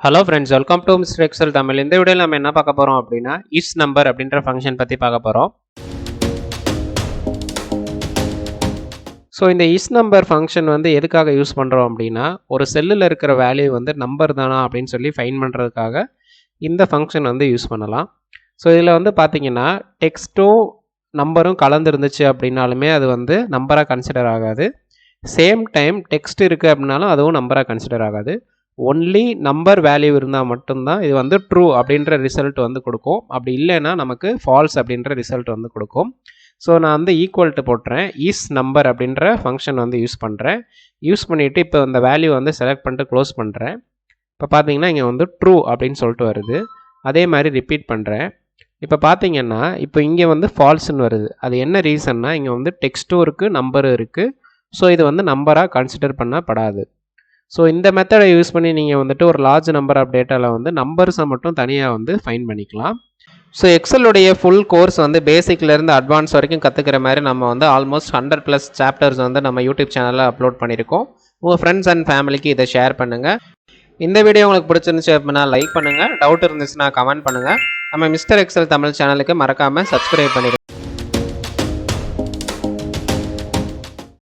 Hello friends welcome to mister Excel Tamil இந்த வீடியோவில் நம்ம என்ன பார்க்க போகிறோம் அப்படின்னா இஸ் நம்பர் அப்படின்ற ஃபங்க்ஷன் பற்றி பார்க்க போகிறோம் ஸோ இந்த இஸ் நம்பர் ஃபங்க்ஷன் வந்து எதுக்காக யூஸ் பண்ணுறோம் அப்படின்னா ஒரு செல்லில் இருக்கிற வேல்யூ வந்து நம்பர் தானா அப்படின்னு சொல்லி ஃபைன் பண்ணுறதுக்காக இந்த ஃபங்க்ஷன் வந்து யூஸ் பண்ணலாம். ஸோ இதில் வந்து பார்த்தீங்கன்னா டெக்ஸ்ட்டும் நம்பரும் கலந்துருந்துச்சு அப்படின்னாலுமே அது வந்து நம்பராக கன்சிடர் ஆகாது. சேம் டைம் டெக்ஸ்ட் இருக்குது அப்படின்னாலும் அதுவும் நம்பராக கன்சிடர் ஆகாது. ஒன்லி நம்பர் வேல்யூ இருந்தால் மட்டும்தான் இது வந்து ட்ரூ அப்படின்ற ரிசல்ட் வந்து கொடுக்கும். அப்படி இல்லைன்னா நமக்கு ஃபால்ஸ் அப்படின்ற ரிசல்ட் வந்து கொடுக்கும். ஸோ நான் வந்து ஈக்குவல்ட்டு போட்டுறேன். இஸ் நம்பர் அப்படின்ற ஃபங்க்ஷன் வந்து யூஸ் பண்ணுறேன் யூஸ் பண்ணிவிட்டு இப்போ இந்த வேல்யூ வந்து செலக்ட் பண்ணிட்டு க்ளோஸ் பண்ணுறேன் இப்போ பார்த்தீங்கன்னா இங்கே வந்து ட்ரூ அப்படின்னு சொல்லிட்டு வருது. அதே மாதிரி ரிப்பீட் பண்ணுறேன் இப்போ பார்த்தீங்கன்னா இப்போ இங்கே வந்து ஃபால்ஸ்ன்னு வருது. அது என்ன ரீசன்னா இங்கே வந்து டெக்ஸ்ட்டும் இருக்குது நம்பரும் இருக்குது ஸோ இது வந்து நம்பராக கன்சிடர் பண்ணப்படாது. ஸோ இந்த மெத்தடை யூஸ் பண்ணி நீங்கள் வந்துட்டு ஒரு லார்ஜ் நம்பர் ஆஃப் டேட்டாவில் வந்து நம்பர்ஸை மட்டும் தனியாக வந்து ஃபைன் பண்ணிக்கலாம். ஸோ எக்ஸலுடைய ஃபுல் கோர்ஸ் வந்து பேசிக்லேருந்து அட்வான்ஸ் வரைக்கும் கற்றுக்கிற மாதிரி நம்ம வந்து ஆல்மோஸ்ட் ஹண்ட்ரட் ப்ளஸ் சாப்டர்ஸ் வந்து நம்ம யூடியூப் சேனலில் அப்லோட் பண்ணியிருக்கோம். உங்கள் ஃப்ரெண்ட்ஸ் அண்ட் ஃபேமிலிக்கு இதை ஷேர் பண்ணுங்கள் இந்த வீடியோ உங்களுக்கு பிடிச்சிருந்துச்சு அப்படின்னா லைக் பண்ணுங்கள் டவுட் இருந்துச்சுன்னா கமெண்ட் பண்ணுங்கள் நம்ம மிஸ்டர் எக்ஸல் தமிழ் சேனலுக்கு மறக்காமல் சப்ஸ்கிரைப் பண்ணிடுங்க.